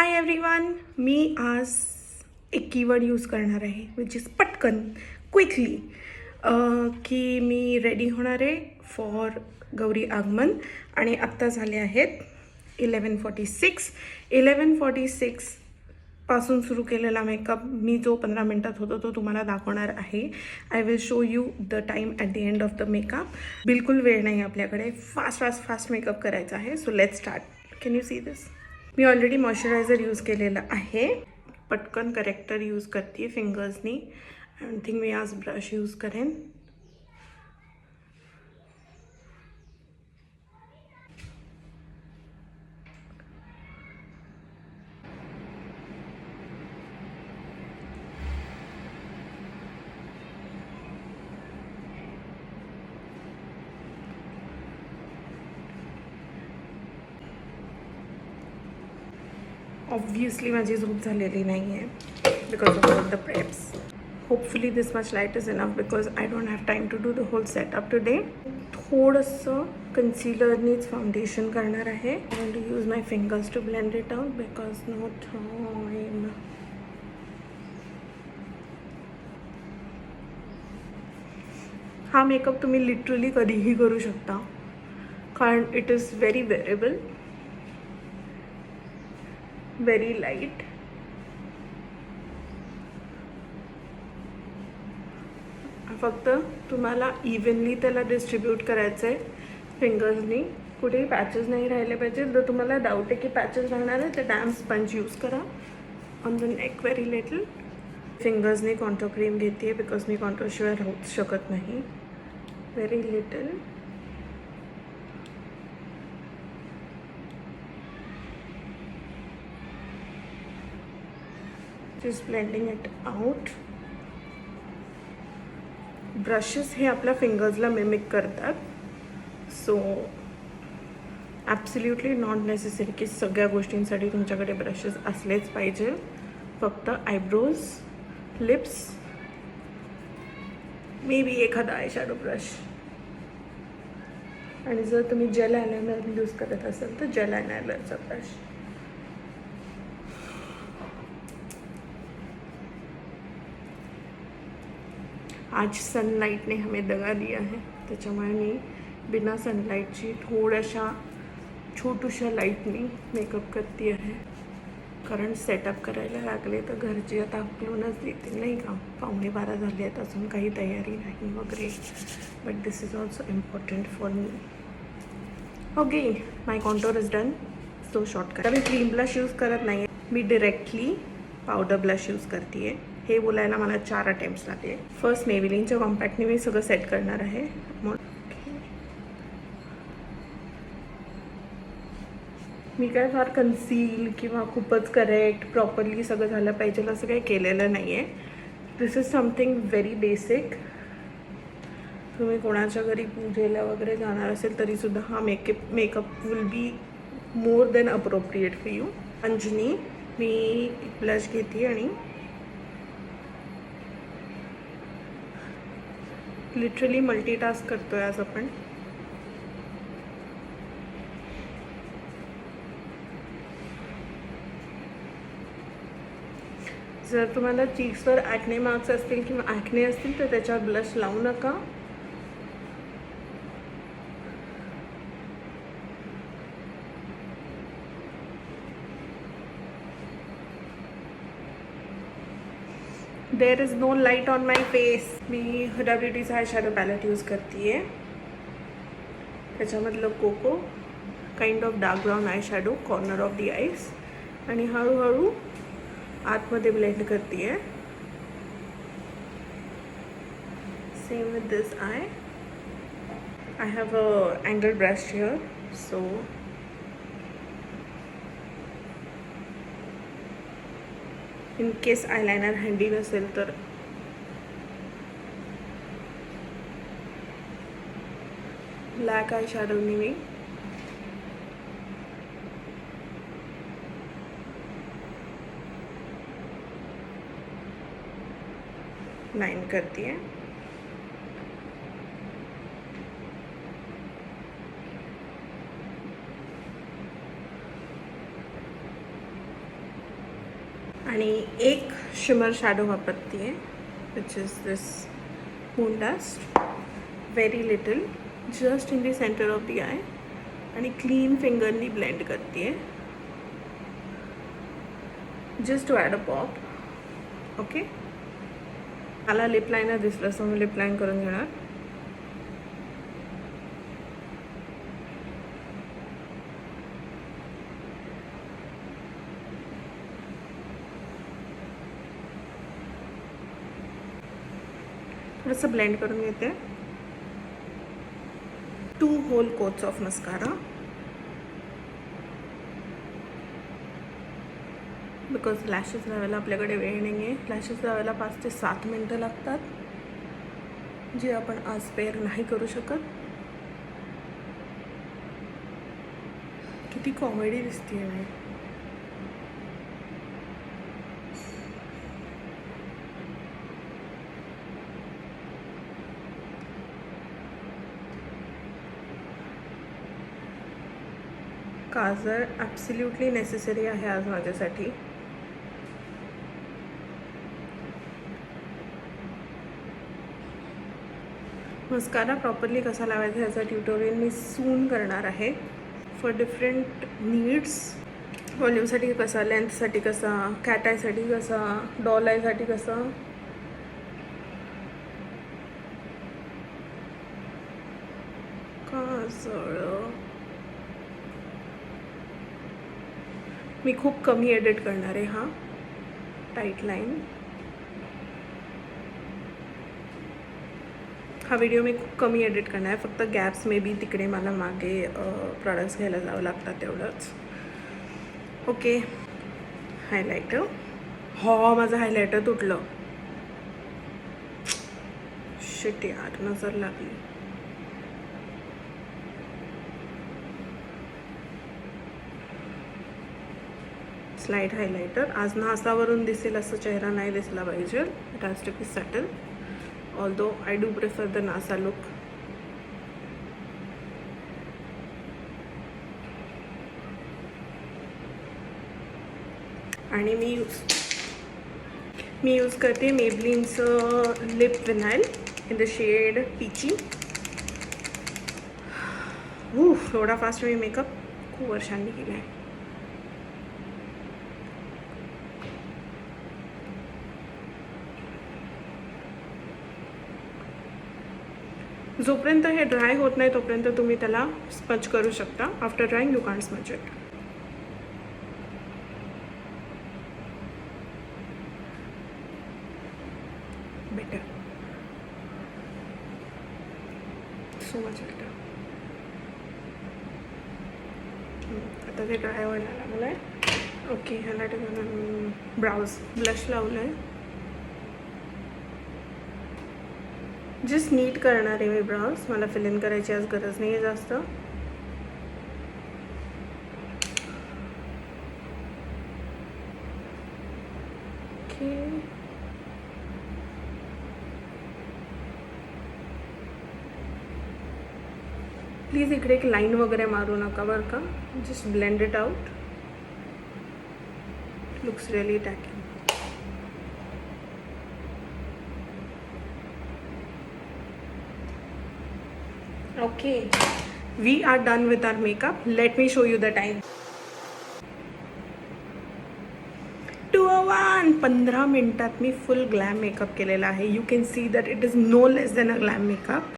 Hi everyone मी आज एक keyword use करणार आहे विच इज पटकन क्विकली की मी रेडी होणार आहे फॉर गौरी आगमन आणि आत्ता झाले आहेत eleven forty six eleven forty सिक्सपासून सुरू केलेला मेकअप मी जो पंधरा मिनटात होतो तो तुम्हाला दाखवणार आहे. I will show you the time at the end of the makeup बिलकुल वेळ नाही आपल्याकडे. फास्ट फास्ट फास्ट मेकअप करायचा आहे. So let start can you see this me already moisturiser use केलेलं आहे. पटकन करेक्टर यूज करते फिंगर्सनी आय थिंक मी आज ब्रश यूज करेन. ऑब्व्हियसली माझी झोप झालेली नाही आहे because of all the preps hopefully this much light is enough because I don't have time to do the whole setup today थोडंसं कन्सिलरनीच फाउंडेशन करणार आहे and use my fingers to blend it out because not time हा makeup तुम्ही literally कधीही करू शकता कारण it is very wearable very light फक्त तुम्हाला इव्हनली त्याला डिस्ट्रीब्यूट करायचं आहे फिंगर्सनी कुठेही पॅचेस नाही राहिले पाहिजे. जर तुम्हाला डाऊट आहे की पॅचेस राहणार आहे तर डॅम स्पंज यूज करा. On the neck very little फिंगर्सनी contour cream घेते आहे बिकॉज मी कॉन्टोशिवाय राहूच शकत नाही. Very little just blending it out brushes हे आपल्या फिंगर्सला मिमिक करतात. सो ॲब्सल्युटली नॉट नेसेसरी की सगळ्या गोष्टींसाठी तुमच्याकडे ब्रशेस असलेच पाहिजे. फक्त आयब्रोज लिप्स मे बी एखादा आय शॅडो ब्रश आणि जर तुम्ही जेल आयलायनर यूज करत असाल तर जेल आयलायनरचा ब्रश आज सनलाईटने हमें दगा दिया है। त्याच्यामुळे मी बिना सनलाईटची थोड्याशा छोटूशा लाईटनी मेकअप करते आहे. कारण सेटअप करायला लागले तर घरचे आता आपलूनच देतील नाही का? पावणे बारा झाले आहेत अजून काही तयारी नाही वगैरे. But this is also important for me okay my contour is done so shortcut me cream blush use करत नाही मी डिरेक्टली पावडर ब्लश यूज करते आहे हे बोलायला मला चार अटेम्प्ट लागले. फर्स्ट मेविलिनच्या कॉम्पॅक्टने मी सगळं सेट करणार आहे. मग मी काय फार कन्सील किंवा खूपच करेक्ट प्रॉपरली सगळं झालं पाहिजे असं काही केलेलं नाही आहे this is something very basic तुम्ही कोणाच्या घरी पूजेला वगैरे जाणार असेल तरीसुद्धा हा makeup makeup will be more than appropriate for you Anjani me blush घेते आणि लिटरली मल्टीटास्क आहे आज आपण. जर तुम्हाला चीक्सवर ॲक्ने मार्क्स असतील किंवा ॲक्ने असतील तर त्याच्यावर ब्लश लावू नका. There is no light on my face me Huda ब्युटीचा आय शॅडो पॅलेट यूज करते आहे त्याच्यामधलं coco kind of dark brown eye shadow corner of the eyes आणि हळूहळू आतमध्ये ब्लेंड करते आहे same with this I I have a angle brush here so in case eyeliner handy नसेल तर. ब्लॅक आय शॅडोनी मी लाइन करती है. आणि एक शिमर शॅडो वापरते आहे which is this moondust very little just in the centre of the eye आणि क्लीन फिंगरनी ब्लेंड करते आहे just to add a pop okay मला लिपलायनर दिसलं असं मी लिप लाईन करून घेणार. थोडंसं ब्लेंड करून घेते. Two whole coats of mascara because lashes लावायला आपल्याकडे वेळ नाही आहे लॅशेस लावायला पाच ते सात मिनटं लागतात. जे आपण आज पेअर नाही करू शकत. किती कॉमेडी दिसते मी काजळ ॲब्सल्युटली नेसेसरी आहे आज माझ्यासाठी. मस्कारा प्रॉपरली कसा लावायचा ह्याचा ट्युटोरियल मी सून करणार आहे. फॉर डिफरंट नीड्स व्हॉल्यूमसाठी कसा लेंथसाठी कसा कॅट आयसाठी कसा डॉल आयसाठी कसा. काजळ मी खूप कमी एडिट करणार आहे हा. टाईट लाईन हा व्हिडिओ मी खूप कमी एडिट करणार आहे फक्त गॅप्स मे बी तिकडे मला मागे प्रॉडक्ट्स घ्यायला जावं लागतात तेवढंच. ओके हायलायटर हो माझं हायलायटर तुटलं. शिट यार नजर लागली. स्लाईड हायलायटर आज नासावरून दिसेल असं चेहरा नाही दिसला पाहिजे. It has to be subtle although I do prefer the NASA look आणि मी यूज मी यूज करते मेबलिनचं lip vinyl in the shade peachy ऊफ एवढा फास्ट मी मेकअप खूप वर्षांनी केला आहे जोपर्यंत हे ड्राय होत नाही तोपर्यंत तुम्ही त्याला स्पंच करू शकता after drying you can sponge it better so much better आता ते ड्राय व्हायला लागलं आहे. ओके ह्याला ठिकाण ब्राउज ब्लश लावलं आहे जस्ट नीट करणार आहे मी ब्राउज मला फिल इन करायची आज गरज नाही आहे जास्त. ओके प्लीज इकडे एक लाईन वगैरे मारू नका बरं का. Just blend it out looks really tacking Okay, we are done with our makeup. Let me show you the time. टू वन पंधरा मिनटात मी फुल ग्लॅम मेकअप केलेला आहे you can see that it is no less than a glam makeup